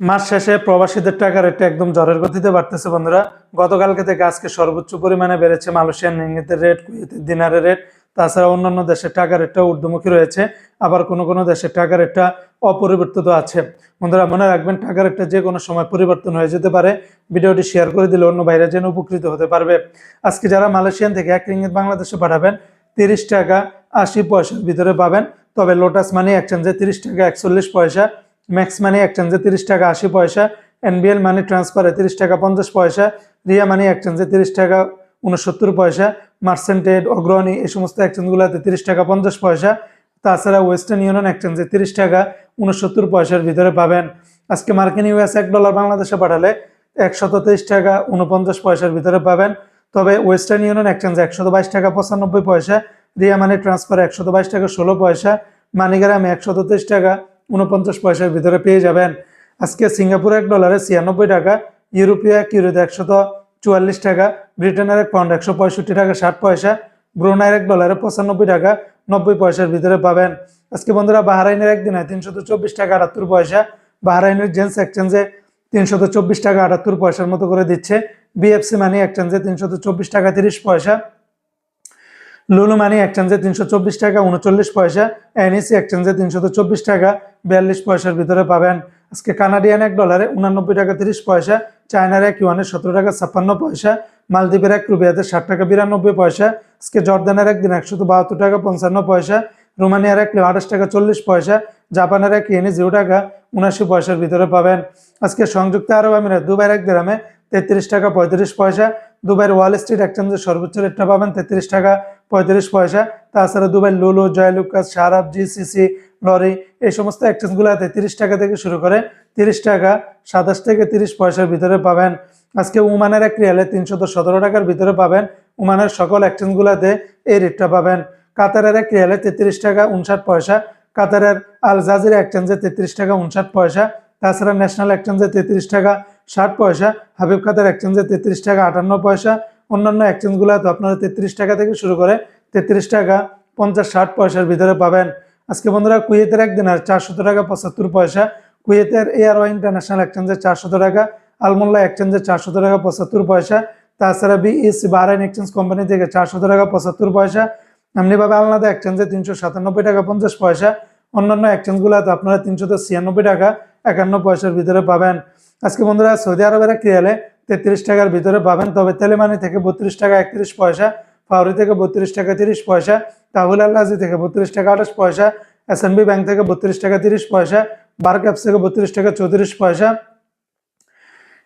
মাস শেষে প্রবাসীদের টাকা রেটটা একদম জ্বরের গতিতে বাড়তেছে, বন্ধুরা। গতকালকে থেকে আজকে সর্বোচ্চ পরিমাণে বেড়েছে মালয়েশিয়ান রিঙ্গিতের রেট, কুয়েতের দিনারের রেট। তাছাড়া অন্যান্য দেশের টাকা রেটটা ঊর্ধ্বমুখী রয়েছে। আবার কোনো কোনো দেশের টাকা রেটটা অপরিবর্তিত আছে। বন্ধুরা, মনে রাখবেন টাকা রেটটা যে কোনো সময় পরিবর্তন হয়ে যেতে পারে। ভিডিওটি শেয়ার করে দিলে অন্য বাইরে যেন উপকৃত হতে পারবে। আজকে যারা মালয়েশিয়ান থেকে এক রিঙ্গিত বাংলাদেশে পাঠাবেন, তিরিশ টাকা আশি পয়সার ভিতরে পাবেন। তবে লোটাস মানি এক্সচেঞ্জে তিরিশ টাকা একচল্লিশ পয়সা ম্যাক্স মানি এক্সচেঞ্জে তিরিশ টাকা আশি পয়সা এনবিএল মানি ট্রান্সফারে তিরিশ টাকা পঞ্চাশ পয়সা রিয়া মানি এক্সচেঞ্জে তিরিশ টাকা উনসত্তর পয়সা মার্সেন্টেড অগ্রণী এই সমস্ত এক্সচেঞ্জগুলোতে তিরিশ টাকা পঞ্চাশ পয়সা। তাছাড়া ওয়েস্টার্ন ইউনিয়ন এক্সচেঞ্জে তিরিশ টাকা উনসত্তর পয়সার ভিতরে পাবেন। আজকে মার্কিন ইউএস এক ডলার বাংলাদেশে পাঠালে একশত তেইশ টাকা উনপঞ্চাশ পয়সার ভিতরে পাবেন। তবে ওয়েস্টার্ন ইউনিয়ন এক্সচেঞ্জে একশত বাইশ টাকা পঁচানব্বই পয়সা রিয়া মানি ট্রান্সফার একশত বাইশ টাকা ষোলো পয়সা মানিগ্রামে একশত তেইশ টাকা উনপঞ্চাশ পয়সার ভিতরে পেয়ে যাবেন। আজকে সিঙ্গাপুর এক ডলারে ছিয়ানব্বই টাকা, ইউরোপীয় এক ইউরোতে একশত চুয়াল্লিশ টাকা, ব্রিটেনের এক পাউন্ড একশো পঁয়ষট্টি টাকা, ষাট পয়সা, ব্রুনাইয়ের এক ডলারে পঁচানব্বই টাকা, নব্বই পয়সার ভিতরে পাবেন। আজকে বন্ধুরা বাহারাইনের একদিনে তিনশত চব্বিশ টাকা, আটাত্তর পয়সা, বাহারাইনের জেন্স এক্সচেঞ্জে তিনশত চব্বিশ টাকা, আটাত্তর পয়সার মতো করে দিচ্ছে। বিএফসি মানি এক্সচেঞ্জে তিনশত চব্বিশ টাকা, তিরিশ পয়সা। লুলু মানি এক্সচেঞ্জে তিনশো চব্বিশ টাকা, উনচল্লিশ পয়সা। এনইসি এক্সচেঞ্জে তিনশত চব্বিশ টাকা, বিয়াল্লিশ পয়সার ভিতরে পাবেন। আজকে কানাডিয়ান এক ডলারে উনানব্বই টাকা তিরিশ পয়সা চায়নার এক ইউয়ানে সতেরো টাকা ছাপ্পান্ন পয়সা মালদ্বীপের এক রুবিয়াতে ষাট টাকা বিরানব্বই পয়সা, আজকে জর্দানের একদিন একশত বাহাত্তর টাকা পঞ্চান্ন পয়সা রোমানিয়ার এক আঠাশ টাকা চল্লিশ পয়সা জাপানের এক ইয়েনি জিরো টাকা উনাশি পয়সার ভিতরে পাবেন। আজকে সংযুক্ত আরব আমিরাত, দুবাইয়ের এক গ্রামে তেত্রিশ টাকা পঁয়ত্রিশ পয়সা। দুবাইয়ের ওয়াল স্ট্রিট এক্সচেঞ্জের সর্বোচ্চ রেটটা পাবেন তেত্রিশ টাকা পঁয়ত্রিশ পয়সা। তাছাড়া দুবাই লুলু জয়লুকাস সারাব জিসিসি, লরি, এই সমস্ত এক্সচেঞ্জগুলোতে তেত্রিশ টাকা থেকে শুরু করে তিরিশ টাকা, সাতাশ থেকে তিরিশ পয়সার ভিতরে পাবেন। আজকে উমানের এক রিয়ালে তিনশত সতেরো টাকার ভিতরে পাবেন। উমানের সকল এক্সচেঞ্জগুলোতে এই রেটটা পাবেন। কাতারের এক রিয়ালে তেত্রিশ টাকা উনষাট পয়সা। কাতারের আল জাজির এক্সচেঞ্জে তেত্রিশ টাকা উনষাট পয়সা। তাছাড়া ন্যাশনাল এক্সচেঞ্জে তেত্রিশ টাকা ষাট পয়সা, হাবিব খাতার এক্সচেঞ্জে তেত্রিশ টাকা আটান্ন পয়সা, অন্যান্য এক্সচেঞ্জগুলোতে আপনারা তেত্রিশ টাকা থেকে শুরু করে তেত্রিশ টাকা পঞ্চাশ, ষাট পয়সার ভিতরে পাবেন। আজকে বন্ধুরা, কুয়েতের একদিন আর চারশত টাকা পঁচাত্তর পয়সা। কুয়েতের এয়ার ইন্টারন্যাশনাল এক্সচেঞ্জে চারশত টাকা, আলমোল্লা এক্সচেঞ্জে চারশত টাকা পঁচাত্তর পয়সা। তাছাড়া বিএসসি বাহরাইন এক্সচেঞ্জ কোম্পানি থেকে চারশত টাকা পঁচাত্তর পয়সা। এমনিভাবে আলনাদা এক্সচেঞ্জে তিনশো সাতানব্বই টাকা পঞ্চাশ পয়সা। অন্যান্য এক্সচেঞ্জগুলোতে আপনারা তিনশো ছিয়ানব্বই টাকা, একান্ন পয়সার ভিতরে পাবেন। আজকে বন্ধুরা সৌদি আরবের রিয়ালে তেত্রিশ টাকার ভিতরে পাবেন তবে তেলেমানি থেকে বত্রিশ টাকা একত্রিশ পয়সা ফাউরি থেকে বত্রিশ টাকা তিরিশ পয়সা তাহুল আল্লাজি থেকে বত্রিশ টাকা আঠাশ পয়সা এস ব্যাংক থেকে বত্রিশ টাকা তিরিশ পয়সা বার ক্যাপস থেকে বত্রিশ টাকা চৌত্রিশ পয়সা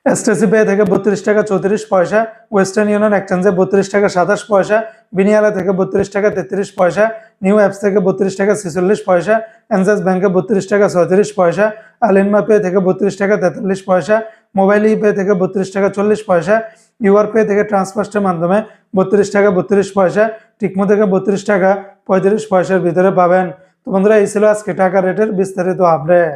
এসটিসি পে থেকে বত্রিশ টাকা চৌত্রিশ পয়সা ওয়েস্টার্ন ইউনিয়ন এক্সচেঞ্জে বত্রিশ টাকা সাতাশ পয়সা বিনিয়ালা থেকে বত্রিশ টাকা তেত্রিশ পয়সা নিউ অ্যাপস থেকে বত্রিশ টাকা ছেচল্লিশ পয়সা এনজাস ব্যাংকে বত্রিশ টাকা ছয়ত্রিশ পয়সা আলিনমা পে থেকে বত্রিশ টাকা, তেতাল্লিশ পয়সা মোবাইল ই পে থেকে বত্রিশ টাকা, চল্লিশ পয়সা ইউআর পে থেকে ট্রান্সফার্সের মাধ্যমে বত্রিশ টাকা, বত্রিশ পয়সা টিকমো থেকে বত্রিশ টাকা, পঁয়ত্রিশ পয়সার ভিতরে পাবেন। তো বন্ধুরা, এই ছিল আজকে টাকা রেটের বিস্তারিত আপডেট